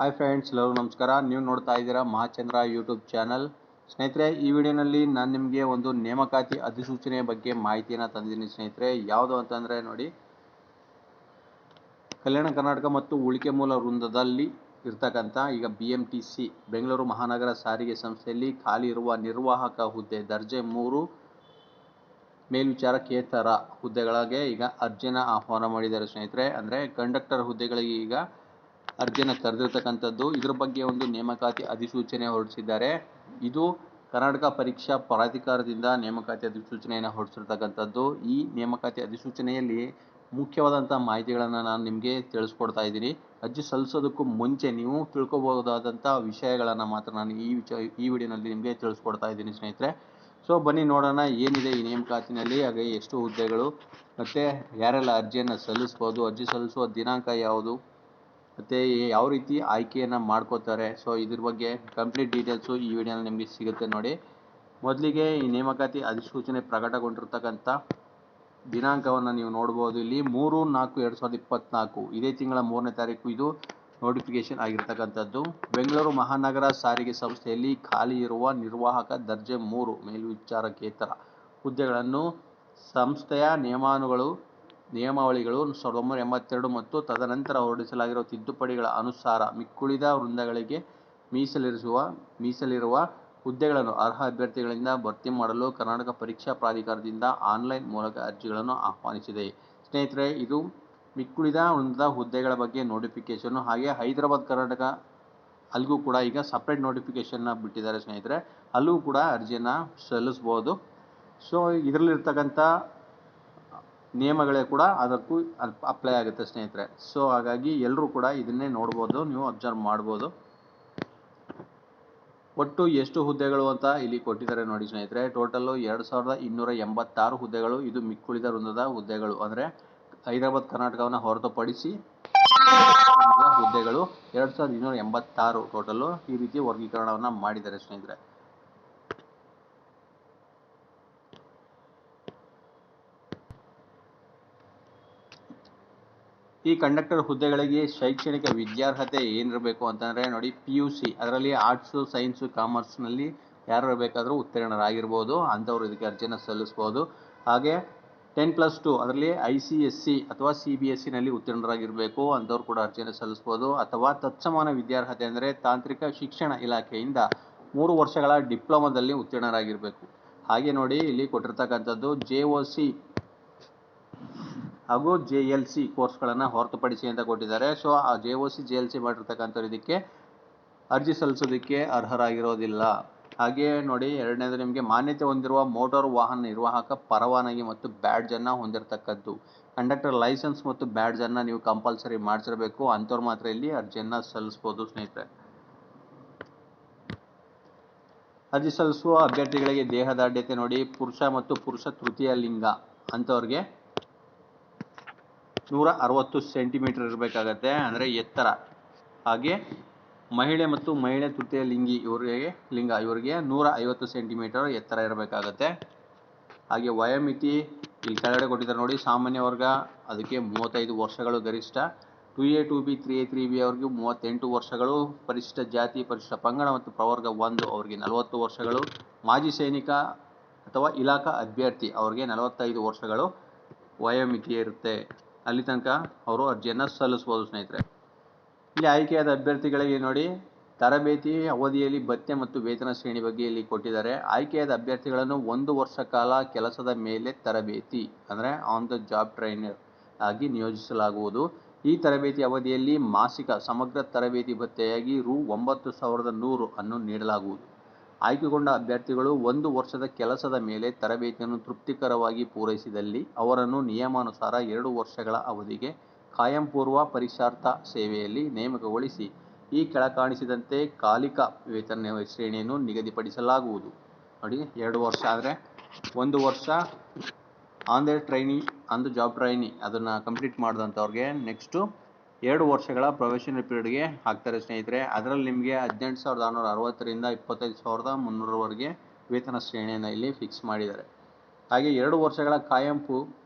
Hi friends ಎಲ್ಲರಿಗೂ ನಮಸ್ಕಾರ. ನೀವು ನೋಡ್ತಾ ಇದ್ದೀರಾ ಮಹಾಚಂದ್ರ ಯೂಟ್ಯೂಬ್ ಚಾನಲ್ ಸ್ನೇಹಿತರೆ, ಈ ವಿಡಿಯೋನಲ್ಲಿ ನಾನು ನಿಮಗೆ ಒಂದು ನೇಮಕಾತಿ ಅಧಿಸೂಚನೆಯ ಬಗ್ಗೆ ಮಾಹಿತಿಯನ್ನು ತಂದಿದ್ದೀನಿ ಸ್ನೇಹಿತರೆ. ಯಾವುದು ಅಂತಂದರೆ ನೋಡಿ, ಕಲ್ಯಾಣ ಕರ್ನಾಟಕ ಮತ್ತು ಉಳಿಕೆ ಮೂಲ ವೃಂದದಲ್ಲಿ ಇರ್ತಕ್ಕಂಥ ಈಗ B M T C Bengaluru ಮಹಾನಗರ ಸಾರಿಗೆ ಸಂಸ್ಥೆಯಲ್ಲಿ ಖಾಲಿ ಇರುವ ನಿರ್ವಾಹಕ ಹುದ್ದೆ ದರ್ಜೆ ಮೂರು ಮೇಲ್ವಿಚಾರಕೇತರ ಹುದ್ದೆಗಳಿಗೆ ಈಗ ಅರ್ಜಿನ ಆಹ್ವಾನ ಮಾಡಿದ್ದಾರೆ ಸ್ನೇಹಿತರೆ. ಅಂದರೆ ಕಂಡಕ್ಟರ್ ಹುದ್ದೆಗಳಿಗೆ ಈಗ ಅರ್ಜಿನ ಕರೆದಿರ್ತಕ್ಕಂಥದ್ದು ಇದ್ರ ಬಗ್ಗೆ ಒಂದು ನೇಮಕಾತಿ ಅಧಿಸೂಚನೆ ಹೊರಡಿಸಿದ್ದಾರೆ. ಇದು ಕರ್ನಾಟಕ ಪರೀಕ್ಷಾ ಪ್ರಾಧಿಕಾರದಿಂದ ನೇಮಕಾತಿ ಅಧಿಸೂಚನೆಯನ್ನು ಹೊರಡಿಸಿರ್ತಕ್ಕಂಥದ್ದು. ಈ ನೇಮಕಾತಿ ಅಧಿಸೂಚನೆಯಲ್ಲಿ ಮುಖ್ಯವಾದಂಥ ಮಾಹಿತಿಗಳನ್ನು ನಾನು ನಿಮಗೆ ತಿಳಿಸ್ಕೊಡ್ತಾ ಇದ್ದೀನಿ. ಅರ್ಜಿ ಸಲ್ಲಿಸೋದಕ್ಕೂ ಮುಂಚೆ ನೀವು ತಿಳ್ಕೊಬಹುದಾದಂಥ ವಿಷಯಗಳನ್ನು ಮಾತ್ರ ನಾನು ಈ ವಿಚ ಈ ವಿಡಿಯೋನಲ್ಲಿ ನಿಮಗೆ ತಿಳಿಸ್ಕೊಡ್ತಾ ಇದ್ದೀನಿ ಸ್ನೇಹಿತರೆ. ಸೊ, ಬನ್ನಿ ನೋಡೋಣ ಏನಿದೆ ಈ ನೇಮಕಾತಿನಲ್ಲಿ, ಹಾಗೆ ಎಷ್ಟು ಹುದ್ದೆಗಳು, ಮತ್ತು ಯಾರೆಲ್ಲ ಅರ್ಜಿಯನ್ನು ಸಲ್ಲಿಸ್ಬೋದು, ಅರ್ಜಿ ಸಲ್ಲಿಸುವ ದಿನಾಂಕ ಯಾವುದು? ಮತ್ತು ಯಾವ ರೀತಿ ಆಯ್ಕೆಯನ್ನು ಮಾಡ್ಕೋತಾರೆ. ಸೊ ಇದ್ರ ಬಗ್ಗೆ ಕಂಪ್ಲೀಟ್ ಡೀಟೇಲ್ಸು ಈ ವಿಡಿಯೋನಲ್ಲಿ ನಿಮಗೆ ಸಿಗುತ್ತೆ ನೋಡಿ. ಮೊದಲಿಗೆ ಈ ನೇಮಕಾತಿ ಅಧಿಸೂಚನೆ ಪ್ರಕಟಗೊಂಡಿರ್ತಕ್ಕಂಥ ದಿನಾಂಕವನ್ನು ನೀವು ನೋಡ್ಬೋದು. ಇಲ್ಲಿ ಮೂರು, ನಾಲ್ಕು, ಎರಡು ಸಾವಿರದ ಇಪ್ಪತ್ನಾಲ್ಕು ಇದೇ ತಿಂಗಳ ಮೂರನೇ ತಾರೀಕು ಇದು ನೋಟಿಫಿಕೇಶನ್ ಆಗಿರ್ತಕ್ಕಂಥದ್ದು. ಬೆಂಗಳೂರು ಮಹಾನಗರ ಸಾರಿಗೆ ಸಂಸ್ಥೆಯಲ್ಲಿ ಖಾಲಿ ಇರುವ ನಿರ್ವಾಹಕ ದರ್ಜೆ ಮೂರು ಮೇಲ್ವಿಚಾರಕೇತರ ಹುದ್ದೆಗಳನ್ನು ಸಂಸ್ಥೆಯ ನಿಯಮಾನುಗಳು ನಿಯಮಾವಳಿಗಳು ಸಾವಿರದ ಒಂಬೈನೂರ ಎಂಬತ್ತೆರಡು ಮತ್ತು ತದನಂತರ ಹೊರಡಿಸಲಾಗಿರುವ ತಿದ್ದುಪಡಿಗಳ ಅನುಸಾರ ಮಿಕ್ಕುಳಿದ ವೃಂದಗಳಿಗೆ ಮೀಸಲಿರಿಸುವ, ಮೀಸಲಿರುವ ಹುದ್ದೆಗಳನ್ನು ಅರ್ಹ ಅಭ್ಯರ್ಥಿಗಳಿಂದ ಭರ್ತಿ ಮಾಡಲು ಕರ್ನಾಟಕ ಪರೀಕ್ಷಾ ಪ್ರಾಧಿಕಾರದಿಂದ ಆನ್ಲೈನ್ ಮೂಲಕ ಅರ್ಜಿಗಳನ್ನು ಆಹ್ವಾನಿಸಿದೆ. ಸ್ನೇಹಿತರೆ, ಇದು ಮಿಕ್ಕುಳಿದ ವೃಂದದ ಹುದ್ದೆಗಳ ಬಗ್ಗೆ ನೋಟಿಫಿಕೇಶನ್ ಹಾಗೆ ಹೈದರಾಬಾದ್, ಕರ್ನಾಟಕ ಅಲ್ಲಿಗೂ ಕೂಡ ಈಗ ಸಪ್ರೇಟ್ ನೋಟಿಫಿಕೇಶನ್ನ ಬಿಟ್ಟಿದ್ದಾರೆ ಸ್ನೇಹಿತರೆ. ಅಲ್ಲೂ ಕೂಡ ಅರ್ಜಿಯನ್ನು ಸಲ್ಲಿಸ್ಬೋದು. ಸೊ, ಇದರಲ್ಲಿರ್ತಕ್ಕಂಥ ನಿಯಮಗಳೇ ಕೂಡ ಅದಕ್ಕೂ ಅಪ್ಲೈ ಆಗುತ್ತೆ ಸ್ನೇಹಿತರೆ. ಸೊ ಹಾಗಾಗಿ ಎಲ್ಲರೂ ಕೂಡ ಇದನ್ನೇ ನೋಡ್ಬೋದು, ನೀವು ಅಬ್ಸರ್ವ್ ಮಾಡ್ಬೋದು. ಒಟ್ಟು ಎಷ್ಟು ಹುದ್ದೆಗಳು ಅಂತ ಇಲ್ಲಿ ಕೊಟ್ಟಿದ್ದಾರೆ ನೋಡಿ ಸ್ನೇಹಿತರೆ. ಟೋಟಲ್ಲು ಎರಡು ಸಾವಿರದ ಇನ್ನೂರ ಎಂಬತ್ತಾರು ಹುದ್ದೆಗಳು, ಇದು ಮಿಕ್ಕುಳಿದ ವೃಂದದ ಹುದ್ದೆಗಳು. ಅಂದರೆ ಹೈದರಾಬಾದ್, ಕರ್ನಾಟಕವನ್ನು ಹೊರತುಪಡಿಸಿ ಹುದ್ದೆಗಳು ಎರಡು ಸಾವಿರದ ಇನ್ನೂರ ಎಂಬತ್ತಾರು ಟೋಟಲ್ಲು ಈ ರೀತಿ ವರ್ಗೀಕರಣವನ್ನು ಮಾಡಿದ್ದಾರೆ ಸ್ನೇಹಿತರೆ. ಈ ಕಂಡಕ್ಟರ್ ಹುದ್ದೆಗಳಿಗೆ ಶೈಕ್ಷಣಿಕ ವಿದ್ಯಾರ್ಹತೆ ಏನಿರಬೇಕು ಅಂತಂದರೆ ನೋಡಿ ಪಿ ಯು ಸಿ ಅದರಲ್ಲಿ ಆರ್ಟ್ಸು ಸೈನ್ಸು ಕಾಮರ್ಸ್ನಲ್ಲಿ ಯಾರು ಬೇಕಾದರೂ ಉತ್ತೀರ್ಣರಾಗಿರ್ಬೋದು, ಅಂಥವ್ರು ಇದಕ್ಕೆ ಅರ್ಜಿಯನ್ನು ಸಲ್ಲಿಸ್ಬೋದು. ಹಾಗೆ ಟೆನ್ ಪ್ಲಸ್ ಟು ಅದರಲ್ಲಿ ಐ ಸಿ ಎಸ್ ಸಿ ಅಥವಾ ಸಿ ಬಿ ಎಸ್ ಸಿನಲ್ಲಿ ಉತ್ತೀರ್ಣರಾಗಿರಬೇಕು, ಅಂಥವ್ರು ಕೂಡ ಅರ್ಜಿಯನ್ನು ಸಲ್ಲಿಸ್ಬೋದು. ಅಥವಾ ತತ್ಸಮಾನ ವಿದ್ಯಾರ್ಹತೆ ಅಂದರೆ ತಾಂತ್ರಿಕ ಶಿಕ್ಷಣ ಇಲಾಖೆಯಿಂದ ಮೂರು ವರ್ಷಗಳ ಡಿಪ್ಲೊಮಾದಲ್ಲಿ ಉತ್ತೀರ್ಣರಾಗಿರಬೇಕು. ಹಾಗೆ ನೋಡಿ ಇಲ್ಲಿ ಕೊಟ್ಟಿರ್ತಕ್ಕಂಥದ್ದು ಜೆ ಒ ಸಿ ಹಾಗೂ ಜೆ ಎಲ್ ಸಿ ಕೋರ್ಸ್ಗಳನ್ನು ಹೊರತುಪಡಿಸಿ ಅಂತ ಕೊಟ್ಟಿದ್ದಾರೆ. ಸೊ ಆ J O C J L C ಮಾಡಿರ್ತಕ್ಕಂಥವ್ರು ಇದಕ್ಕೆ ಅರ್ಜಿ ಸಲ್ಲಿಸೋದಕ್ಕೆ ಅರ್ಹರಾಗಿರೋದಿಲ್ಲ. ಹಾಗೆಯೇ ನೋಡಿ, ಎರಡನೇದು ನಿಮಗೆ ಮಾನ್ಯತೆ ಹೊಂದಿರುವ ಮೋಟಾರ್ ವಾಹನ ನಿರ್ವಾಹಕ ಪರವಾನಗಿ ಮತ್ತು ಬ್ಯಾಡ್ಜನ್ನು ಹೊಂದಿರತಕ್ಕದ್ದು. ಕಂಡಕ್ಟರ್ ಲೈಸೆನ್ಸ್ ಮತ್ತು ಬ್ಯಾಡ್ಜನ್ನು ನೀವು ಕಂಪಲ್ಸರಿ ಮಾಡಿಸಿರಬೇಕು. ಅಂಥವ್ರು ಮಾತ್ರ ಇಲ್ಲಿ ಅರ್ಜಿಯನ್ನು ಸಲ್ಲಿಸ್ಬೋದು ಸ್ನೇಹಿತರೆ. ಅರ್ಜಿ ಸಲ್ಲಿಸುವ ಅಭ್ಯರ್ಥಿಗಳಿಗೆ ದೇಹದಾಢ್ಯತೆ ನೋಡಿ, ಪುರುಷ ಮತ್ತು ಪುರುಷ ತೃತೀಯ ಲಿಂಗ ಅಂಥವ್ರಿಗೆ ನೂರ ಅರವತ್ತು ಸೆಂಟಿಮೀಟರ್ ಇರಬೇಕಾಗತ್ತೆ. ಅಂದರೆ ಎತ್ತರ. ಹಾಗೆ ಮಹಿಳೆ ಮತ್ತು ಮಹಿಳೆ ತೃತೀಯ ಲಿಂಗಿ ಇವರಿಗೆ, ಲಿಂಗ ಇವರಿಗೆ ನೂರ ಐವತ್ತು ಸೆಂಟಿಮೀಟರ್ ಎತ್ತರ ಇರಬೇಕಾಗತ್ತೆ. ಹಾಗೆ ವಯೋಮಿತಿ ಇಲ್ಲಿ ಕೆಳಗಡೆ ಕೊಟ್ಟಿದ್ದಾರೆ ನೋಡಿ, ಸಾಮಾನ್ಯ ವರ್ಗ ಅದಕ್ಕೆ ಮೂವತ್ತೈದು ವರ್ಷಗಳು ಗರಿಷ್ಠ. Two A, two B, three A, three B ಅವ್ರಿಗೆ ಮೂವತ್ತೆಂಟು ವರ್ಷಗಳು. ಪರಿಶಿಷ್ಟ ಜಾತಿ, ಪರಿಶಿಷ್ಟ ಪಂಗಡ ಮತ್ತು ಪ್ರವರ್ಗ ಒಂದು ಅವರಿಗೆ ನಲವತ್ತು ವರ್ಷಗಳು. ಮಾಜಿ ಸೈನಿಕ ಅಥವಾ ಇಲಾಖಾ ಅಭ್ಯರ್ಥಿ ಅವ್ರಿಗೆ ನಲವತ್ತೈದು ವರ್ಷಗಳು ವಯೋಮಿತಿ ಇರುತ್ತೆ. ಅಲ್ಲಿ ತನಕ ಅವರು ಅರ್ಜಿಯನ್ನು ಸಲ್ಲಿಸ್ಬೋದು ಸ್ನೇಹಿತರೆ. ಇಲ್ಲಿ ಆಯ್ಕೆಯಾದ ಅಭ್ಯರ್ಥಿಗಳಿಗೆ ನೋಡಿ, ತರಬೇತಿ ಅವಧಿಯಲ್ಲಿ ಭತ್ಯೆ ಮತ್ತು ವೇತನ ಶ್ರೇಣಿ ಬಗ್ಗೆ ಇಲ್ಲಿ ಕೊಟ್ಟಿದ್ದಾರೆ. ಆಯ್ಕೆಯಾದ ಅಭ್ಯರ್ಥಿಗಳನ್ನು ಒಂದು ವರ್ಷ ಕಾಲ ಕೆಲಸದ ಮೇಲೆ ತರಬೇತಿ, ಅಂದರೆ ಆನ್ ದ ಜಾಬ್ ಟ್ರೈನರ್ ಆಗಿ ನಿಯೋಜಿಸಲಾಗುವುದು. ಈ ತರಬೇತಿ ಅವಧಿಯಲ್ಲಿ ಮಾಸಿಕ ಸಮಗ್ರ ತರಬೇತಿ ಭತ್ಯೆಯಾಗಿ ರು ಒಂಬತ್ತು ಸಾವಿರದ ನೂರು ಅನ್ನು ನೀಡಲಾಗುವುದು. ಆಯ್ಕೆಗೊಂಡ ಅಭ್ಯರ್ಥಿಗಳು ಒಂದು ವರ್ಷದ ಕೆಲಸದ ಮೇಲೆ ತರಬೇತಿಯನ್ನು ತೃಪ್ತಿಕರವಾಗಿ ಪೂರೈಸಿದಲ್ಲಿ ಅವರನ್ನು ನಿಯಮಾನುಸಾರ ಎರಡು ವರ್ಷಗಳ ಅವಧಿಗೆ ಕಾಯಂ ಪೂರ್ವ ಪರೀಕ್ಷಾರ್ಥ ಸೇವೆಯಲ್ಲಿ ನೇಮಕಗೊಳಿಸಿ, ಈ ಕೆಳಕಾಣಿಸಿದಂತೆ ಕಾಲಿಕ ವೇತನ ಶ್ರೇಣಿಯನ್ನು ನಿಗದಿಪಡಿಸಲಾಗುವುದು. ನೋಡಿ, ಎರಡು ವರ್ಷ ಆದರೆ ಒಂದು ವರ್ಷ on the trainee on the job trainee ಅದನ್ನು ಕಂಪ್ಲೀಟ್ ಮಾಡಿದಂಥವ್ರಿಗೆ ನೆಕ್ಸ್ಟು ಎರಡು ವರ್ಷಗಳ ಪ್ರೊಫೆಷನಲ್ ಪೀರಿಯಡ್ಗೆ ಹಾಕ್ತಾರೆ ಸ್ನೇಹಿತರೆ. ಅದರಲ್ಲಿ ನಿಮಗೆ ಹದಿನೆಂಟು ಸಾವಿರದ ಆರುನೂರ ಅರವತ್ತರಿಂದ ಇಪ್ಪತ್ತೈದು ಸಾವಿರದ ಮುನ್ನೂರವರೆಗೆ ವೇತನ ಶ್ರೇಣಿಯನ್ನು ಇಲ್ಲಿ ಫಿಕ್ಸ್ ಮಾಡಿದ್ದಾರೆ. ಹಾಗೆ ಎರಡು ವರ್ಷಗಳ ಕಾಯಂ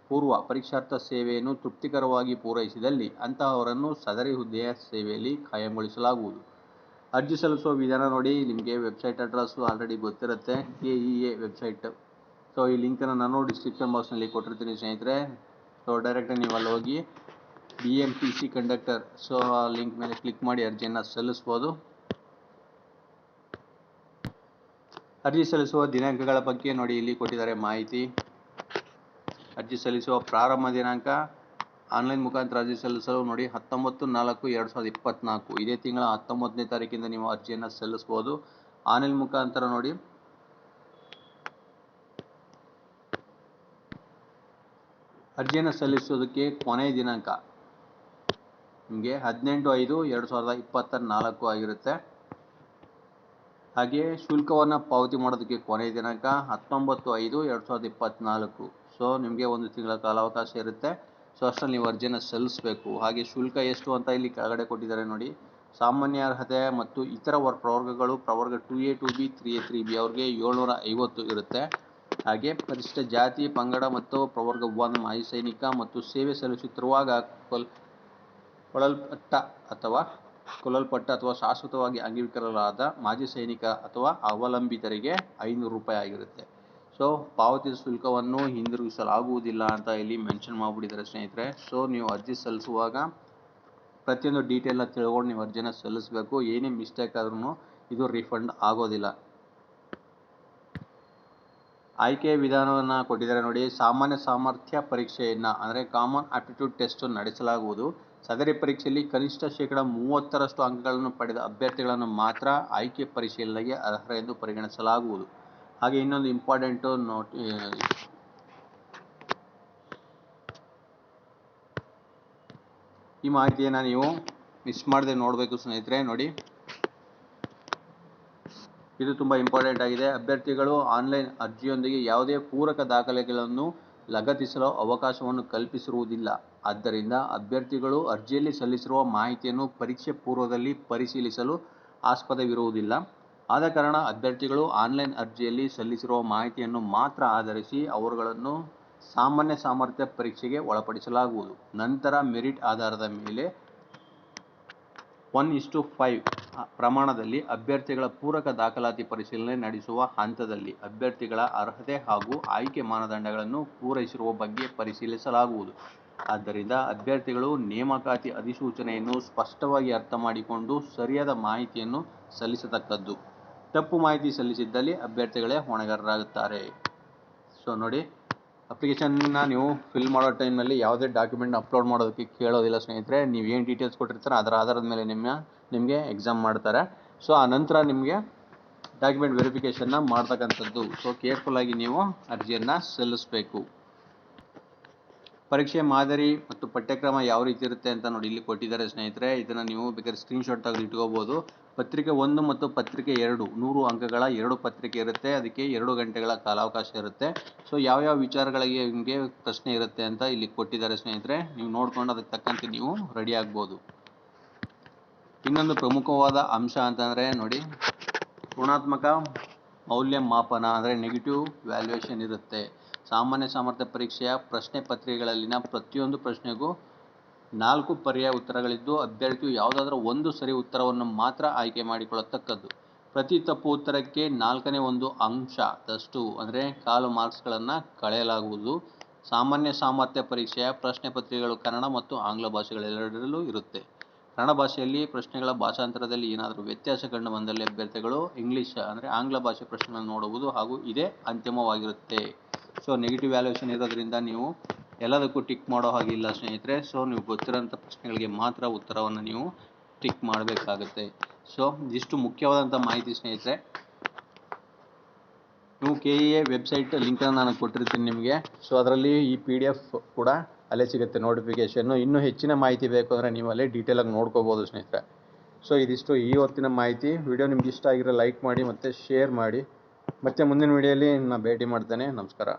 ಪೂರ್ವ ಪರೀಕ್ಷಾರ್ಥ ಸೇವೆಯನ್ನು ತೃಪ್ತಿಕರವಾಗಿ ಪೂರೈಸಿದಲ್ಲಿ ಅಂತಹವರನ್ನು ಸದರಿ ಹುದ್ದೆಯ ಸೇವೆಯಲ್ಲಿ ಕಾಯಂಗೊಳಿಸಲಾಗುವುದು. ಅರ್ಜಿ ಸಲ್ಲಿಸುವ ವಿಧಾನ ನೋಡಿ, ನಿಮಗೆ ವೆಬ್ಸೈಟ್ ಅಡ್ರೆಸ್ಸು ಆಲ್ರೆಡಿ ಗೊತ್ತಿರುತ್ತೆ. K E A website. So, ಈ ಲಿಂಕನ್ನು ನಾನು ಡಿಸ್ಕ್ರಿಪ್ಷನ್ ಬಾಕ್ಸ್ನಲ್ಲಿ ಕೊಟ್ಟಿರ್ತೀನಿ ಸ್ನೇಹಿತರೆ. ಸೊ ಡೈರೆಕ್ಟಾಗಿ ನೀವು ಅಲ್ಲಿ ಹೋಗಿ B M P C conductor so ಆ ಲಿಂಕ್ ಮೇಲೆ ಕ್ಲಿಕ್ ಮಾಡಿ ಅರ್ಜಿಯನ್ನು ಸಲ್ಲಿಸ್ಬೋದು. ಅರ್ಜಿ ಸಲ್ಲಿಸುವ ದಿನಾಂಕಗಳ ಬಗ್ಗೆ ನೋಡಿ, ಇಲ್ಲಿ ಕೊಟ್ಟಿದ್ದಾರೆ ಮಾಹಿತಿ. ಅರ್ಜಿ ಸಲ್ಲಿಸುವ ಪ್ರಾರಂಭ ದಿನಾಂಕ ಆನ್ಲೈನ್ ಮುಖಾಂತರ ಅರ್ಜಿ ಸಲ್ಲಿಸಲು ನೋಡಿ, ಹತ್ತೊಂಬತ್ತು ನಾಲ್ಕು ಎರಡು ಸಾವಿರದ ಇಪ್ಪತ್ತ್ನಾಲ್ಕು ಇದೇ ತಿಂಗಳ ಹತ್ತೊಂಬತ್ತನೇ ತಾರೀಕಿಂದ ನೀವು ಅರ್ಜಿಯನ್ನು ಸಲ್ಲಿಸ್ಬೋದು. ಆನ್ಲೈನ್ ಮುಖಾಂತರ ನೋಡಿ. ಅರ್ಜಿಯನ್ನು ಸಲ್ಲಿಸೋದಕ್ಕೆ ಕೊನೆಯ ದಿನಾಂಕ. ನಿಮಗೆ ಹದಿನೆಂಟು ಐದು ಎರಡು ಸಾವಿರದ ಇಪ್ಪತ್ತ ನಾಲ್ಕು ಆಗಿರುತ್ತೆ. ಹಾಗೆ ಶುಲ್ಕವನ್ನು ಪಾವತಿ ಮಾಡೋದಕ್ಕೆ ಕೊನೆಯ ದಿನಾಂಕ ಹತ್ತೊಂಬತ್ತು ಐದು ಎರಡು ಸಾವಿರದ ಇಪ್ಪತ್ತ್ನಾಲ್ಕು ಸೊ ನಿಮಗೆ ಒಂದು ತಿಂಗಳ ಕಾಲಾವಕಾಶ ಇರುತ್ತೆ. ಸೊ ಅಷ್ಟರಲ್ಲಿ ನೀವು ಅರ್ಜಿಯನ್ನು ಸಲ್ಲಿಸಬೇಕು. ಹಾಗೆ ಶುಲ್ಕ ಎಷ್ಟು ಅಂತ ಇಲ್ಲಿ ಕೆಳಗಡೆ ಕೊಟ್ಟಿದ್ದಾರೆ ನೋಡಿ. ಸಾಮಾನ್ಯ ಅರ್ಹತೆ ಮತ್ತು ಇತರ ವರ್, ಪ್ರವರ್ಗಗಳು, ಪ್ರವರ್ಗ two A two B, three A three B ಅವ್ರಿಗೆ ಏಳ್ನೂರ ಐವತ್ತು ಇರುತ್ತೆ. ಹಾಗೆ ಪರಿಶಿಷ್ಟ ಜಾತಿ, ಪಂಗಡ ಮತ್ತು ಪ್ರವರ್ಗ ಒನ್ ಮಾಜಿ ಸೈನಿಕ ಮತ್ತು ಸೇವೆ ಸಲ್ಲಿಸುತ್ತಿರುವಾಗ ಕೊಲ್ ಕೊಳಲ್ಪಟ್ಟ ಅಥವಾ ಕೊಲ್ಲಲ್ಪಟ್ಟ ಅಥವಾ ಶಾಶ್ವತವಾಗಿ ಅಂಗೀಕರಲಾದ ಮಾಜಿ ಸೈನಿಕ ಅಥವಾ ಅವಲಂಬಿತರಿಗೆ ಐನೂರು ರೂಪಾಯಿ ಆಗಿರುತ್ತೆ. ಸೊ ಪಾವತಿ ಶುಲ್ಕವನ್ನು ಹಿಂದಿರುಗಿಸಲಾಗುವುದಿಲ್ಲ ಅಂತ ಇಲ್ಲಿ ಮೆನ್ಷನ್ ಮಾಡಿಬಿಟ್ಟಿದ್ದಾರೆ ಸ್ನೇಹಿತರೆ. ಸೊ ನೀವು ಅರ್ಜಿ ಸಲ್ಲಿಸುವಾಗ ಪ್ರತಿಯೊಂದು ಡೀಟೇಲ್ನ ತಿಳ್ಕೊಂಡು ನೀವು ಅರ್ಜಿನ ಸಲ್ಲಿಸಬೇಕು. ಏನೇ ಮಿಸ್ಟೇಕ್ ಆದ್ರೂ ಇದು ರಿಫಂಡ್ ಆಗೋದಿಲ್ಲ. ಆಯ್ಕೆ ವಿಧಾನವನ್ನು ಕೊಟ್ಟಿದ್ದಾರೆ ನೋಡಿ. ಸಾಮಾನ್ಯ ಸಾಮರ್ಥ್ಯ ಪರೀಕ್ಷೆಯನ್ನು, ಅಂದರೆ ಕಾಮನ್ ಆಪ್ಟಿಟ್ಯೂಡ್ ಟೆಸ್ಟ್ ನಡೆಸಲಾಗುವುದು. ಸದರಿ ಪರೀಕ್ಷೆಯಲ್ಲಿ ಕನಿಷ್ಠ ಶೇಕಡ ಮೂವತ್ತರಷ್ಟು ಅಂಕಗಳನ್ನು ಪಡೆದ ಅಭ್ಯರ್ಥಿಗಳನ್ನು ಮಾತ್ರ ಆಯ್ಕೆ ಪರಿಶೀಲನೆಗೆ ಅರ್ಹರೆಂದು ಪರಿಗಣಿಸಲಾಗುವುದು. ಹಾಗೆ ಇನ್ನೊಂದು ಇಂಪಾರ್ಟೆಂಟು ನೋಟ್ ಈ ಮಾಹಿತಿಯನ್ನು ನೀವು ಮಿಸ್ ಮಾಡದೆ ನೋಡಬೇಕು ಸ್ನೇಹಿತರೆ, ನೋಡಿ. ಇದು ತುಂಬ ಇಂಪಾರ್ಟೆಂಟ್ ಆಗಿದೆ. ಅಭ್ಯರ್ಥಿಗಳು ಆನ್ಲೈನ್ ಅರ್ಜಿಯೊಂದಿಗೆ ಯಾವುದೇ ಪೂರಕ ದಾಖಲೆಗಳನ್ನು ಲಗತ್ತಿಸಲು ಅವಕಾಶವನ್ನು ಕಲ್ಪಿಸಿರುವುದಿಲ್ಲ. ಆದ್ದರಿಂದ ಅಭ್ಯರ್ಥಿಗಳು ಅರ್ಜಿಯಲ್ಲಿ ಸಲ್ಲಿಸಿರುವ ಮಾಹಿತಿಯನ್ನು ಪರೀಕ್ಷೆ ಪೂರ್ವದಲ್ಲಿ ಪರಿಶೀಲಿಸಲು ಆಸ್ಪದವಿರುವುದಿಲ್ಲ. ಆದ ಕಾರಣ ಅಭ್ಯರ್ಥಿಗಳು ಆನ್ಲೈನ್ ಅರ್ಜಿಯಲ್ಲಿ ಸಲ್ಲಿಸಿರುವ ಮಾಹಿತಿಯನ್ನು ಮಾತ್ರ ಆಧರಿಸಿ ಅವರುಗಳನ್ನು ಸಾಮಾನ್ಯ ಸಾಮರ್ಥ್ಯ ಪರೀಕ್ಷೆಗೆ ಒಳಪಡಿಸಲಾಗುವುದು. ನಂತರ ಮೆರಿಟ್ ಆಧಾರದ ಮೇಲೆ ಒನ್ ಇಸ್ಟು ಫೈವ್ ಪ್ರಮಾಣದಲ್ಲಿ ಅಭ್ಯರ್ಥಿಗಳ ಪೂರಕ ದಾಖಲಾತಿ ಪರಿಶೀಲನೆ ನಡೆಸುವ ಹಂತದಲ್ಲಿ ಅಭ್ಯರ್ಥಿಗಳ ಅರ್ಹತೆ ಹಾಗೂ ಆಯ್ಕೆ ಮಾನದಂಡಗಳನ್ನು ಪೂರೈಸಿರುವ ಬಗ್ಗೆ ಪರಿಶೀಲಿಸಲಾಗುವುದು. ಆದ್ದರಿಂದ ಅಭ್ಯರ್ಥಿಗಳು ನೇಮಕಾತಿ ಅಧಿಸೂಚನೆಯನ್ನು ಸ್ಪಷ್ಟವಾಗಿ ಅರ್ಥ ಮಾಡಿಕೊಂಡು ಸರಿಯಾದ ಮಾಹಿತಿಯನ್ನು ಸಲ್ಲಿಸತಕ್ಕದ್ದು. ತಪ್ಪು ಮಾಹಿತಿ ಸಲ್ಲಿಸಿದ್ದಲ್ಲಿ ಅಭ್ಯರ್ಥಿಗಳೇ ಹೊಣೆಗಾರರಾಗುತ್ತಾರೆ. ಸೊ, ನೋಡಿ. ಅಪ್ಲಿಕೇಶನ್ನ ನೀವು ಫಿಲ್ ಮಾಡೋ ಟೈಮ್ನಲ್ಲಿ ಯಾವುದೇ ಡಾಕ್ಯುಮೆಂಟ್ ಅಪ್ಲೋಡ್ ಮಾಡೋದಕ್ಕೆ ಕೇಳೋದಿಲ್ಲ ಸ್ನೇಹಿತರೆ, ನೀವು ಏನು ಡೀಟೇಲ್ಸ್ ಕೊಟ್ಟಿರ್ತಾರೆ ಅದರ ಆಧಾರದ ಮೇಲೆ ನಿಮ್ಮ, ನಿಮಗೆ ಎಕ್ಸಾಮ್ ಮಾಡ್ತಾರೆ. ಸೊ ಆ ನಂತರ ನಿಮಗೆ ಡಾಕ್ಯುಮೆಂಟ್ ವೆರಿಫಿಕೇಷನ್ನ ಮಾಡ್ತಕ್ಕಂಥದ್ದು. ಸೊ ಕೇರ್ಫುಲ್ಲಾಗಿ ನೀವು ಅರ್ಜಿಯನ್ನು ಸಲ್ಲಿಸಬೇಕು. ಪರೀಕ್ಷೆ ಮಾದರಿ ಮತ್ತು ಪಠ್ಯಕ್ರಮ ಯಾವ ರೀತಿ ಇರುತ್ತೆ ಅಂತ ನೋಡಿ ಇಲ್ಲಿ ಕೊಟ್ಟಿದ್ದಾರೆ ಸ್ನೇಹಿತರೆ. ಇದನ್ನು ನೀವು ಬೇಕಾದ್ರೆ ಸ್ಕ್ರೀನ್ಶಾಟ್ ತೆಗೆದು ಇಟ್ಕೋಬೋದು. ಪತ್ರಿಕೆ ಒಂದು ಮತ್ತು ಪತ್ರಿಕೆ ಎರಡು. ನೂರು ಅಂಕಗಳ ಎರಡು ಪತ್ರಿಕೆ ಇರುತ್ತೆ. ಅದಕ್ಕೆ ಎರಡು ಗಂಟೆಗಳ ಕಾಲಾವಕಾಶ ಇರುತ್ತೆ. ಸೊ ಯಾವ್ಯಾವ ವಿಚಾರಗಳಿಗೆ ನಿಮಗೆ ಪ್ರಶ್ನೆ ಇರುತ್ತೆ ಅಂತ ಇಲ್ಲಿ ಕೊಟ್ಟಿದ್ದಾರೆ ಸ್ನೇಹಿತರೆ, ನೀವು ನೋಡ್ಕೊಂಡು ಅದಕ್ಕೆ ತಕ್ಕಂತೆ ನೀವು ರೆಡಿ ಆಗ್ಬೋದು. ಇನ್ನೊಂದು ಪ್ರಮುಖವಾದ ಅಂಶ ಅಂತಂದರೆ ನೋಡಿ, ಋಣಾತ್ಮಕ ಮೌಲ್ಯಮಾಪನ ಅಂದರೆ ನೆಗೆಟಿವ್ ವ್ಯಾಲ್ಯೂಯೇಷನ್ ಇರುತ್ತೆ. ಸಾಮಾನ್ಯ ಸಾಮರ್ಥ್ಯ ಪರೀಕ್ಷೆಯ ಪ್ರಶ್ನೆ ಪತ್ರಿಕೆಗಳಲ್ಲಿನ ಪ್ರತಿಯೊಂದು ಪ್ರಶ್ನೆಗೂ ನಾಲ್ಕು ಪರ್ಯಾಯ ಉತ್ತರಗಳಿದ್ದು, ಅಭ್ಯರ್ಥಿಯು ಯಾವುದಾದರೂ ಒಂದು ಸರಿ ಉತ್ತರವನ್ನು ಮಾತ್ರ ಆಯ್ಕೆ ಮಾಡಿಕೊಳ್ಳತಕ್ಕದ್ದು. ಪ್ರತಿ ತಪ್ಪು ಉತ್ತರಕ್ಕೆ ನಾಲ್ಕನೇ ಒಂದು ಅಂಶದಷ್ಟು ಅಂದರೆ ಕಾಲು ಮಾರ್ಕ್ಸ್ಗಳನ್ನು ಕಳೆಯಲಾಗುವುದು. ಸಾಮಾನ್ಯ ಸಾಮರ್ಥ್ಯ ಪರೀಕ್ಷೆಯ ಪ್ರಶ್ನೆ ಪತ್ರಿಕೆಗಳು ಕನ್ನಡ ಮತ್ತು ಆಂಗ್ಲ ಭಾಷೆಗಳೆರಡರಲ್ಲೂ ಇರುತ್ತೆ. ಕನ್ನಡ ಭಾಷೆಯಲ್ಲಿ ಪ್ರಶ್ನೆಗಳ ಭಾಷಾಂತರದಲ್ಲಿ ಏನಾದರೂ ವ್ಯತ್ಯಾಸ ಕಂಡು ಬಂದಲ್ಲಿ ಅಭ್ಯರ್ಥಿಗಳು ಇಂಗ್ಲೀಷ್, ಅಂದರೆ ಆಂಗ್ಲ ಭಾಷೆ ಪ್ರಶ್ನೆಗಳನ್ನು ನೋಡುವುದು ಹಾಗೂ ಇದೇ ಅಂತಿಮವಾಗಿರುತ್ತೆ. ಸೊ ನೆಗೆಟಿವ್ ವ್ಯಾಲ್ಯೂಯೇಷನ್ ಇರೋದ್ರಿಂದ ನೀವು ಎಲ್ಲದಕ್ಕೂ ಟಿಕ್ ಮಾಡೋ ಹಾಗಿಲ್ಲ ಸ್ನೇಹಿತರೆ. ಸೊ ನೀವು ಗೊತ್ತಿರೋಂಥ ಪ್ರಶ್ನೆಗಳಿಗೆ ಮಾತ್ರ ಉತ್ತರವನ್ನು ನೀವು ಟಿಕ್ ಮಾಡಬೇಕಾಗುತ್ತೆ. ಸೊ ಇದಿಷ್ಟು ಮುಖ್ಯವಾದಂಥ ಮಾಹಿತಿ ಸ್ನೇಹಿತರೆ. ನೀವು ಕೆ ಇ ಎ ವೆಬ್ಸೈಟ್ ಲಿಂಕನ್ನು ನಾನು ಕೊಟ್ಟಿರ್ತೀನಿ ನಿಮಗೆ. ಸೊ ಅದರಲ್ಲಿ ಈ ಪಿ ಡಿ ಎಫ್ ಕೂಡ ಅಲ್ಲೇ ಸಿಗುತ್ತೆ ನೋಟಿಫಿಕೇಷನ್ನು. ಇನ್ನೂ ಹೆಚ್ಚಿನ ಮಾಹಿತಿ ಬೇಕು ಅಂದರೆ ನೀವು ಅಲ್ಲೇ ಡೀಟೇಲಾಗಿ ನೋಡ್ಕೋಬೋದು ಸ್ನೇಹಿತರೆ. ಸೊ ಇದಿಷ್ಟು ಈ ಹೊತ್ತಿನ ಮಾಹಿತಿ. ವಿಡಿಯೋ ನಿಮ್ಗೆ ಇಷ್ಟ ಆಗಿರೋ ಲೈಕ್ ಮಾಡಿ ಮತ್ತು ಶೇರ್ ಮಾಡಿ. ಮತ್ತೆ ಮುಂದಿನ ವಿಡಿಯೋಲಿ ನಾನು ಭೇಟಿ ಮಾಡ್ತೇನೆ. ನಮಸ್ಕಾರ.